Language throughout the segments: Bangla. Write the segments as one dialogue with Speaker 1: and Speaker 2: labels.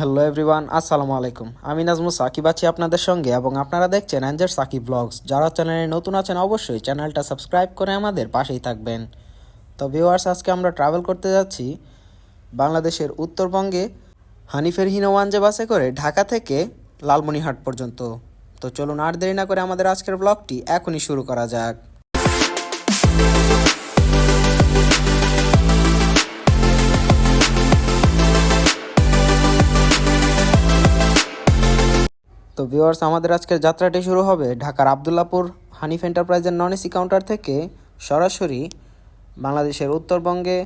Speaker 1: হ্যালো এভরিওয়ান, আসসালামু আলাইকুম। আমি নাজমু সাকিব আছি আপনাদের সঙ্গে এবং আপনারা দেখছেন অ্যাঞ্জার সাকিব ব্লগস। যারা চ্যানেলে নতুন আছেন অবশ্যই চ্যানেলটা সাবস্ক্রাইব করে আমাদের পাশেই থাকবেন। তো ভিউয়ার্স আজকে আমরা ট্রাভেল করতে যাচ্ছি বাংলাদেশের উত্তরবঙ্গে হানিফের হিনোওয়ানজে বাসে করে ঢাকা থেকে লালমনিহাট পর্যন্ত। তো চলুন আর দেরি না করে আমাদের আজকের ব্লগটি এখনই শুরু করা যাক। তো ভিউয়ার্স আমাদের আজকের যাত্রাটি শুরু হবে ঢাকার আবদুল্লাপুর হানিফ এন্টারপ্রাইজের নন এসি কাউন্টার থেকে সরাসরি বাংলাদেশের উত্তরবঙ্গে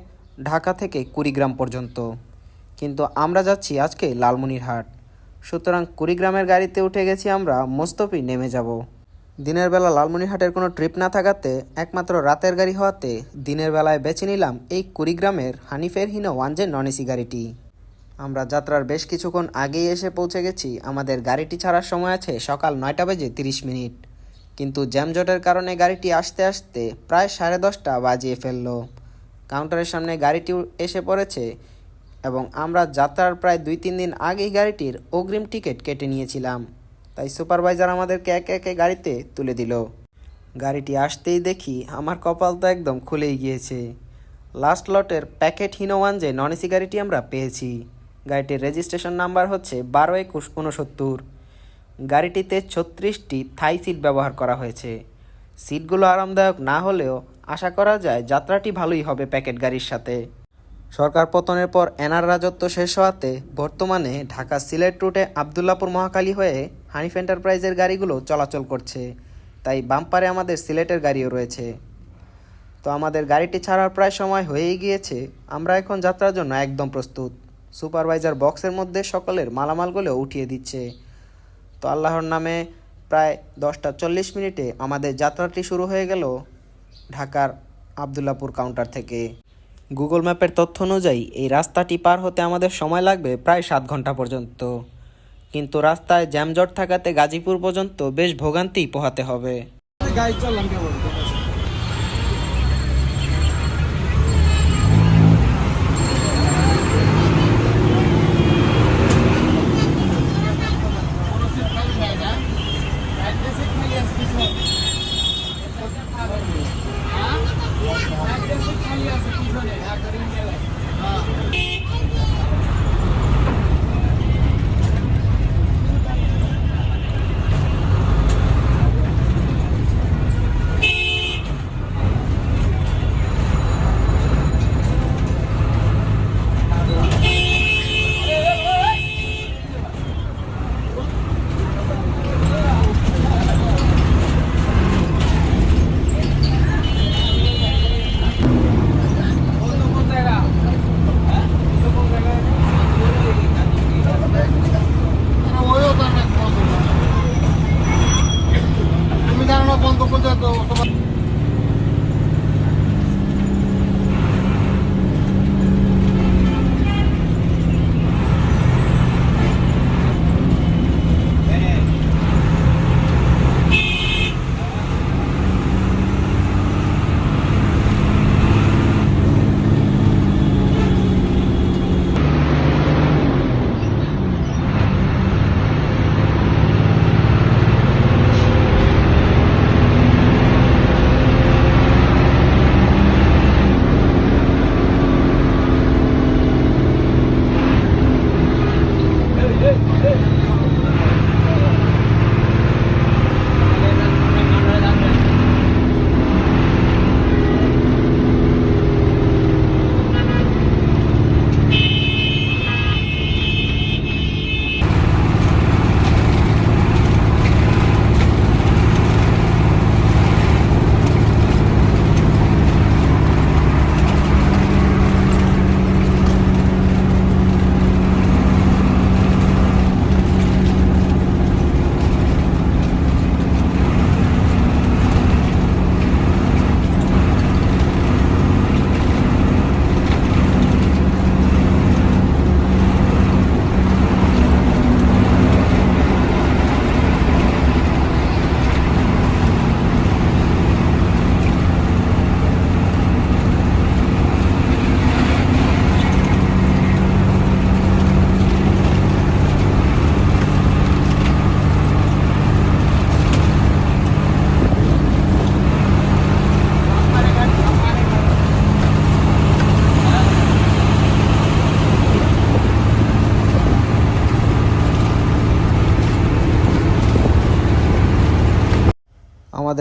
Speaker 1: ঢাকা থেকে কুড়িগ্রাম পর্যন্ত। কিন্তু আমরা যাচ্ছি আজকে লালমনিরহাট। সুতরাং কুড়িগ্রামের গাড়িতে উঠে গেছি আমরা, মোস্তফি নেমে যাব। দিনের বেলা লালমনিরহাটের কোনো ট্রিপ না থাকাতে একমাত্র রাতের গাড়ি হওয়াতে দিনের বেলায় বেছে নিলাম এই কুড়িগ্রামের হানিফের হিনো ওয়ানজে নন এসি গাড়িটি। আমরা যাত্রার বেশ কিছুক্ষণ আগেই এসে পৌঁছে গেছি। আমাদের গাড়িটি ছাড়ার সময় আছে সকাল নয়টা বেজে তিরিশ মিনিট। কিন্তু জ্যামজটের কারণে গাড়িটি আসতে আসতে প্রায় সাড়ে দশটা বাজিয়ে ফেলল। কাউন্টারের সামনে গাড়িটি এসে পড়েছে এবং আমরা যাত্রার প্রায় দুই তিন দিন আগেই গাড়িটির অগ্রিম টিকিট কেটে নিয়েছিলাম। তাই সুপারভাইজার আমাদেরকে একে একে গাড়িতে তুলে দিল। গাড়িটি আসতেই দেখি আমার কপাল তো একদম খুলেই গিয়েছে। লাস্ট লটের প্যাকেট হিনোওয়ান যে নন এসি গাড়িটি আমরা পেয়েছি। গাড়িটির রেজিস্ট্রেশন নাম্বার হচ্ছে বারো একুশ উনসত্তর গাড়িটিতে ছত্রিশটি থাই সিট ব্যবহার করা হয়েছে। সিটগুলো আরামদায়ক না হলেও আশা করা যায় যাত্রাটি ভালোই হবে প্যাকেট গাড়ির সাথে। সরকার পতনের পর এনার রাজত্ব শেষ হওয়াতে বর্তমানে ঢাকা সিলেট রুটে আবদুল্লাপুর মহাকালী হয়ে হানিফ এন্টারপ্রাইজের গাড়িগুলো চলাচল করছে। তাই বাম্পারে আমাদের সিলেটের গাড়িও রয়েছে। তো আমাদের গাড়িটি ছাড়ার প্রায় সময় হয়েই গিয়েছে। আমরা এখন যাত্রার জন্য একদম প্রস্তুত। সুপারভাইজার বক্সের মধ্যে সকলের মালামালগুলো উঠিয়ে দিচ্ছে। তো আল্লাহর নামে প্রায় দশটা চল্লিশ মিনিটে আমাদের যাত্রাটি শুরু হয়ে গেল ঢাকার আবদুল্লাপুর কাউন্টার থেকে। গুগল ম্যাপের তথ্য অনুযায়ী এই রাস্তাটি পার হতে আমাদের সময় লাগবে প্রায় সাত ঘণ্টা পর্যন্ত। কিন্তু রাস্তায় জ্যামজট থাকাতে গাজীপুর পর্যন্ত বেশ ভোগান্তি পোহাতে হবে।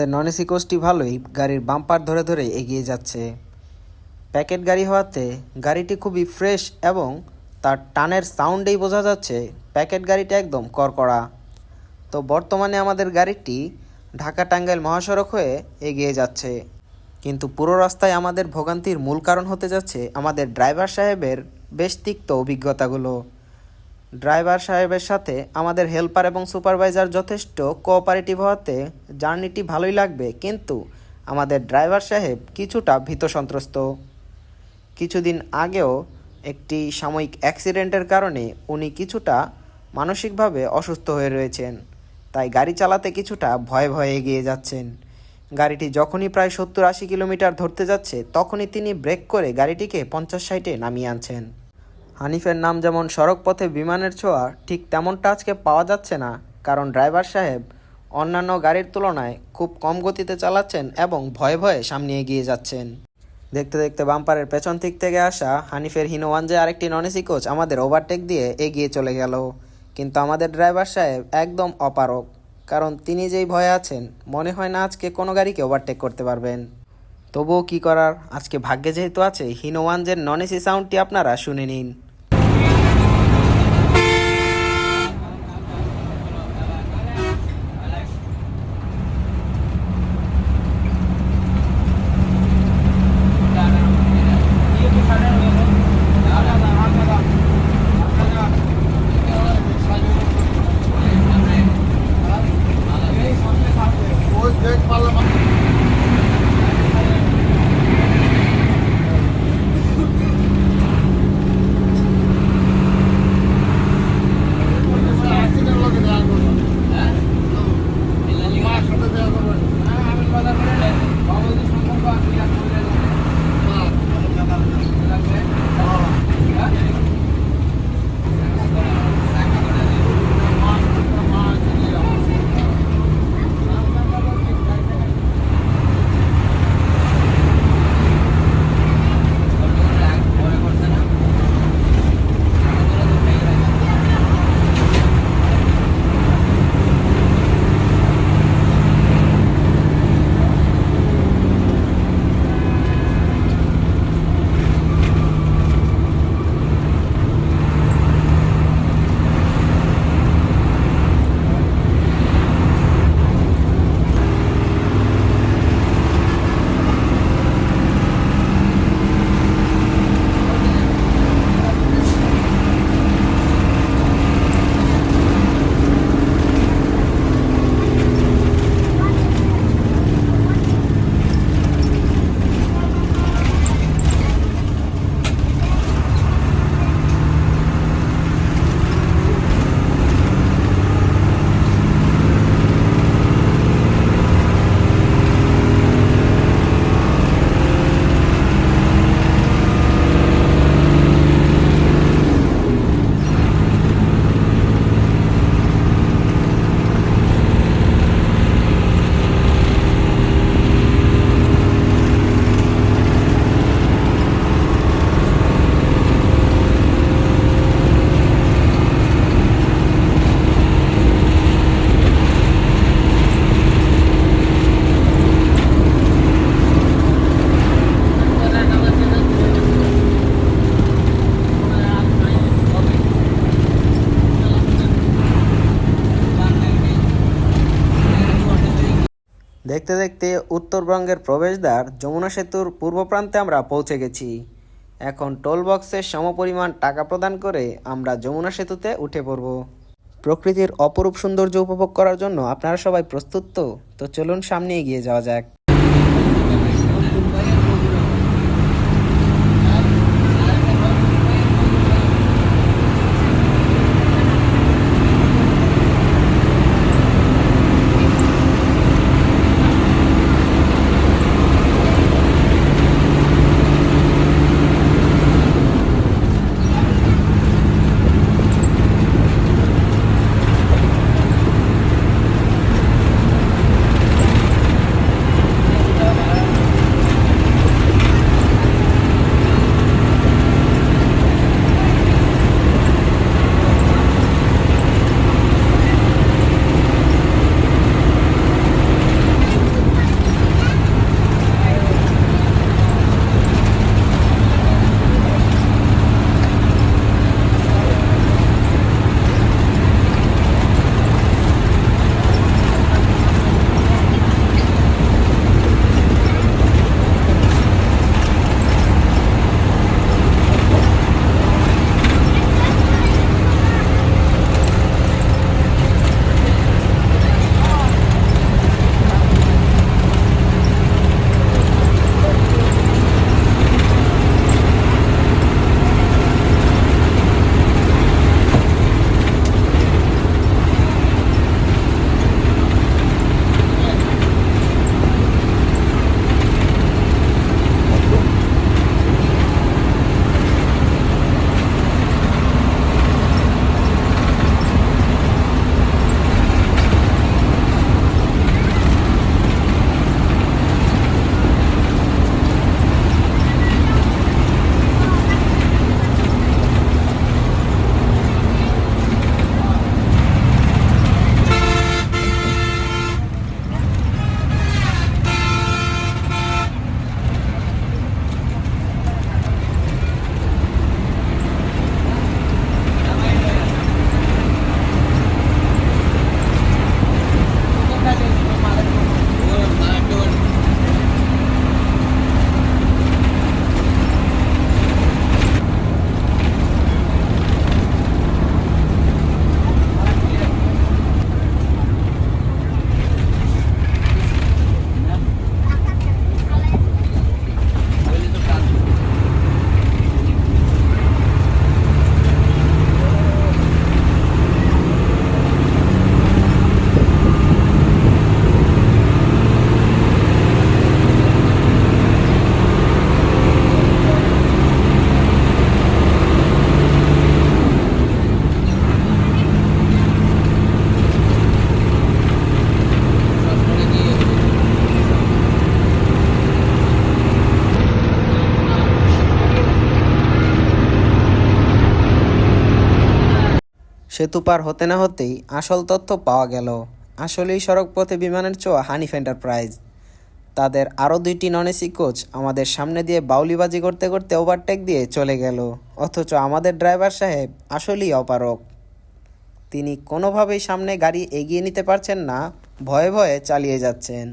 Speaker 1: আমাদের নন এসি কোচটি ভালোই গাড়ির বাম্পার ধরে ধরে এগিয়ে যাচ্ছে। প্যাকেট গাড়ি হওয়াতে গাড়িটি খুবই ফ্রেশ এবং তার টানের সাউন্ডেই বোঝা যাচ্ছে প্যাকেট গাড়িটা একদম করকড়া তো বর্তমানে আমাদের গাড়িটি ঢাকা টাঙ্গাইল মহাসড়ক হয়ে এগিয়ে যাচ্ছে। কিন্তু পুরো রাস্তায় আমাদের ভোগান্তির মূল কারণ হতে যাচ্ছে আমাদের ড্রাইভার সাহেবের বেশ তিক্ত অভিজ্ঞতাগুলো। ড্রাইভার সাহেবের সাথে আমাদের হেল্পার এবং সুপারভাইজার যথেষ্ট কোঅপারেটিভ হওয়াতে জার্নিটি ভালোই লাগবে, কিন্তু আমাদের ড্রাইভার সাহেব কিছুটা ভীত সন্ত্রস্ত। কিছুদিন আগেও একটি সাময়িক অ্যাক্সিডেন্টের কারণে উনি কিছুটা মানসিকভাবে অসুস্থ হয়ে রয়েছেন, তাই গাড়ি চালাতে কিছুটা ভয়ে ভয়ে এগিয়ে যাচ্ছেন। গাড়িটি যখনই প্রায় সত্তর আশি কিলোমিটার ধরতে যাচ্ছে, তখনই তিনি ব্রেক করে গাড়িটিকে পঞ্চাশ ষাটে নামিয়ে আনছেন। হানিফের নাম যেমন সড়ক পথে বিমানের ছোঁয়া, ঠিক তেমনটা আজকে পাওয়া যাচ্ছে না, কারণ ড্রাইভার সাহেব অন্যান্য গাড়ির তুলনায় খুব কম গতিতে চালাচ্ছেন এবং ভয়ে ভয়ে সামনে এগিয়ে যাচ্ছেন। দেখতে দেখতে বাম্পারের পেছন দিক থেকে আসা হানিফের হিনোওয়ানজে আরেকটি নন এসি কোচ আমাদের ওভারটেক দিয়ে এগিয়ে চলে গেল। কিন্তু আমাদের ড্রাইভার সাহেব একদম অপারক কারণ তিনি যেই ভয়ে আছেন, মনে হয় না আজকে কোনো গাড়িকে ওভারটেক করতে পারবেন। তবুও কি করার? আজকে ভাগ্যে যেহেতু আছে হিনোয়ানজের নন এসি সাউন্ডটি আপনারা শুনে নিন। উত্তরবঙ্গের প্রবেশদ্বার যমুনা সেতুর পূর্ব প্রান্তে আমরা পৌঁছে গেছি। এখন টোল বক্সের সমপরিমাণ টাকা প্রদান করে আমরা যমুনা সেতুতে উঠে পড়ব। প্রকৃতির অপরূপ সৌন্দর্য উপভোগ করার জন্য আপনারা সবাই প্রস্তুত তো? তো চলুন সামনে এগিয়ে যাওয়া যাক। সেতু পার হতে না হতেই আসল তথ্য পাওয়া গেল। আসলেই সড়ক পথে বিমানের চোয়া হানিফ এন্টারপ্রাইজ। তাদের আরও দুইটি নন এসি কোচ আমাদের সামনে দিয়ে বাউলিবাজি করতে করতে ওভারটেক দিয়ে চলে গেল। অথচ আমাদের ড্রাইভার সাহেব আসলেই অপারক তিনি কোনোভাবেই সামনে গাড়ি এগিয়ে নিতে পারছেন না, ভয়ে ভয়ে চালিয়ে যাচ্ছেন।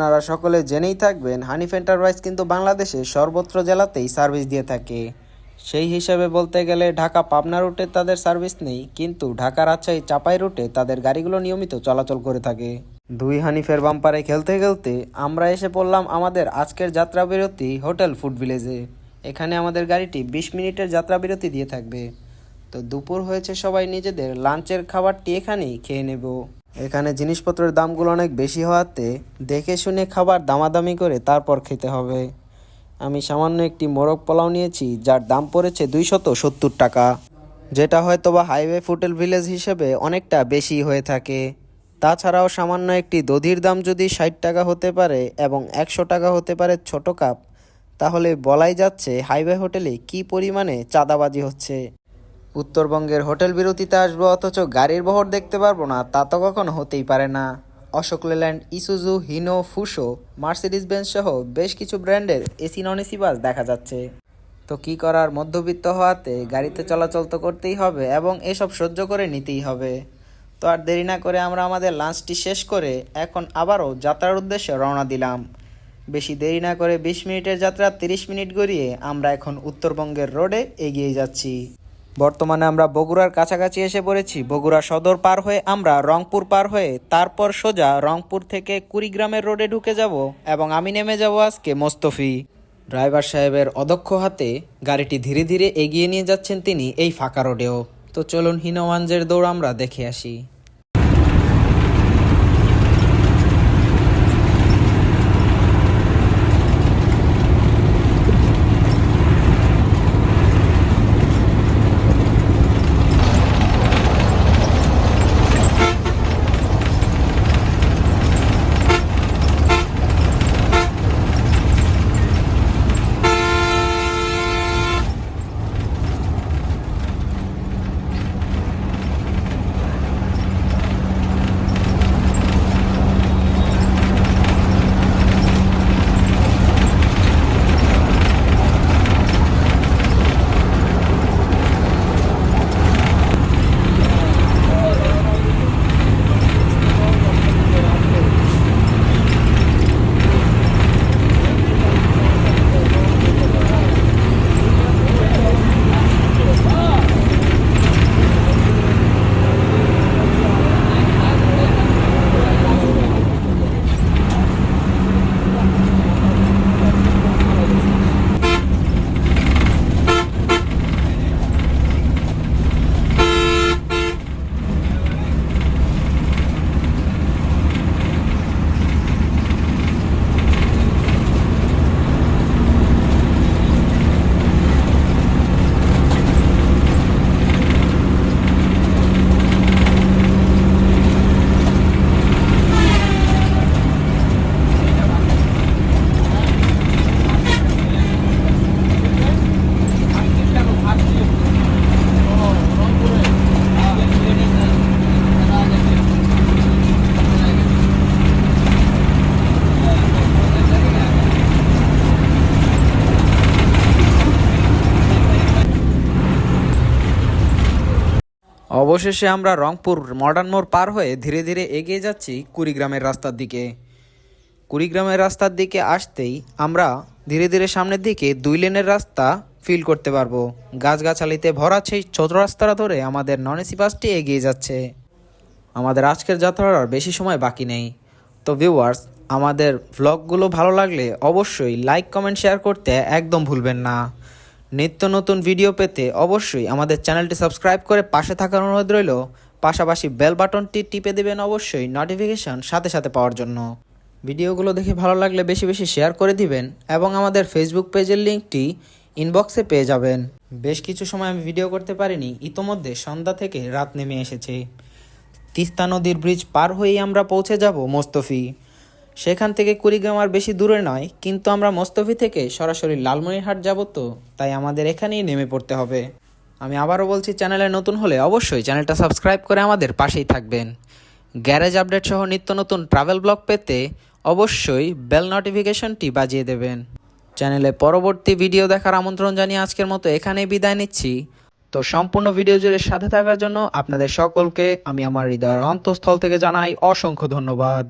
Speaker 1: আপনারা সকলে জেনেই থাকবেন, হানিফ এন্টারপ্রাইজ কিন্তু বাংলাদেশে সর্বত্র জেলাতেই সার্ভিস দিয়ে থাকে। সেই হিসাবে বলতে গেলে ঢাকা পাবনা রুটে তাদের সার্ভিস নেই, কিন্তু ঢাকা রাজশাহী চাপাই রুটে তাদের গাড়িগুলো নিয়মিত চলাচল করে থাকে। দুই হানিফের বাম্পারে খেলতে খেলতে আমরা এসে পড়লাম আমাদের আজকের যাত্রা বিরতি হোটেল ফুড ভিলেজে। এখানে আমাদের গাড়িটি বিশ মিনিটের যাত্রা বিরতি দিয়ে থাকবে। তো দুপুর হয়েছে সবাই নিজেদের লাঞ্চের খাবারটি এখানেই খেয়ে নেব। এখানে জিনিসপত্রের দামগুলো অনেক বেশি হওয়াতে দেখে শুনে খাবার দামাদামি করে তারপর খেতে হবে। আমি সামান্য একটি মোরগ পোলাও নিয়েছি, যার দাম পড়েছে দুইশত সত্তর টাকা, যেটা হয়তো বা হাইওয়ে ফুটেল ভিলেজ হিসেবে অনেকটা বেশি হয়ে থাকে। তাছাড়াও সামান্য একটি দধির দাম যদি ষাট টাকা হতে পারে এবং একশো টাকা হতে পারে ছোট কাপ, তাহলে বলাই যাচ্ছে হাইওয়ে হোটেলে কি পরিমাণে চাঁদাবাজি হচ্ছে। উত্তরবঙ্গের হোটেল বিরতিতে আসব, অথচ গাড়ির বহর দেখতে পারব না, তা তো কখনো হতেই পারে না। Ashok Leyland, Isuzu, Hino, Fuso, Mercedes Benz সহ বেশ কিছু ব্র্যান্ডের এসি নন এসি বাস দেখা যাচ্ছে। তো কি করার, মধ্যবিত্ত হওয়াতে গাড়িতে চলাচল তো করতেই হবে এবং এসব সহ্য করে নিতেই হবে। তো আর দেরি না করে আমরা আমাদের লাঞ্চটি শেষ করে এখন আবারও যাত্রার উদ্দেশ্যে রওনা দিলাম। বেশি দেরি না করে বিশ মিনিটের যাত্রা তিরিশ মিনিট গড়িয়ে আমরা এখন উত্তরবঙ্গের রোডে এগিয়ে যাচ্ছি। বর্তমানে আমরা বগুড়ার কাছাকাছি এসে পড়েছি। বগুড়া সদর পার হয়ে আমরা রংপুর পার হয়ে তারপর সোজা রংপুর থেকে কুড়িগ্রামের রোডে ঢুকে যাব এবং আমি নেমে যাব আজকে মোস্তফি। ড্রাইভার সাহেবের অদক্ষ হাতে গাড়িটি ধীরে ধীরে এগিয়ে নিয়ে যাচ্ছেন তিনি এই ফাঁকা রোডেও। তো চলুন হিনওয়ানজের দৌড় আমরা দেখে আসি। অবশেষে আমরা রংপুর মডার্ন মোড় পার হয়ে ধীরে ধীরে এগিয়ে যাচ্ছি কুড়িগ্রামের রাস্তার দিকে। কুড়িগ্রামের রাস্তার দিকে আসতেই আমরা ধীরে ধীরে সামনের দিকে দুই লেনের রাস্তা ফিল করতে পারব। গাছগাছালিতে ভরা সেই ছোট রাস্তাটা ধরে আমাদের নন এসি বাসটি এগিয়ে যাচ্ছে। আমাদের আজকের যাত্রার আর বেশি সময় বাকি নেই। তো ভিউয়ার্স আমাদের ভ্লগগুলো ভালো লাগলে অবশ্যই লাইক কমেন্ট শেয়ার করতে একদম ভুলবেন না। নিত্য নতুন ভিডিও পেতে অবশ্যই আমাদের চ্যানেলটি সাবস্ক্রাইব করে পাশে থাকার অনুরোধ রইল। পাশাপাশি বেল বাটনটি টিপে দেবেন অবশ্যই নোটিফিকেশন সাথে সাথে পাওয়ার জন্য। ভিডিওগুলো দেখে ভালো লাগলে বেশি বেশি শেয়ার করে দিবেন এবং আমাদের ফেসবুক পেজের লিঙ্কটি ইনবক্সে পেয়ে যাবেন। বেশ কিছু সময় আমি ভিডিও করতে পারিনি, ইতোমধ্যে সন্ধ্যা থেকে রাত নেমে এসেছে। তিস্তা নদীর ব্রিজ পার হয়েই আমরা পৌঁছে যাব মোস্তফি। সেখান থেকে কুড়িগ্রাম আর বেশি দূরে নয়, কিন্তু আমরা মোস্তফি থেকে সরাসরি লালমনিরহাট যাব তো, তাই আমাদের এখানেই নেমে পড়তে হবে। আমি আবারও বলছি, চ্যানেলে নতুন হলে অবশ্যই চ্যানেলটা সাবস্ক্রাইব করে আমাদের পাশেই থাকবেন। গ্যারেজ আপডেট সহ নিত্য নতুন ট্রাভেল ব্লগ পেতে অবশ্যই বেল নোটিফিকেশনটি বাজিয়ে দেবেন। চ্যানেলে পরবর্তী ভিডিও দেখার আমন্ত্রণ জানিয়ে আজকের মতো এখানেই বিদায় নিচ্ছি। তো সম্পূর্ণ ভিডিও জুড়ে সাথে থাকার জন্য আপনাদের সকলকে আমি আমার হৃদয়ের অন্তঃস্থল থেকে জানাই অসংখ্য ধন্যবাদ।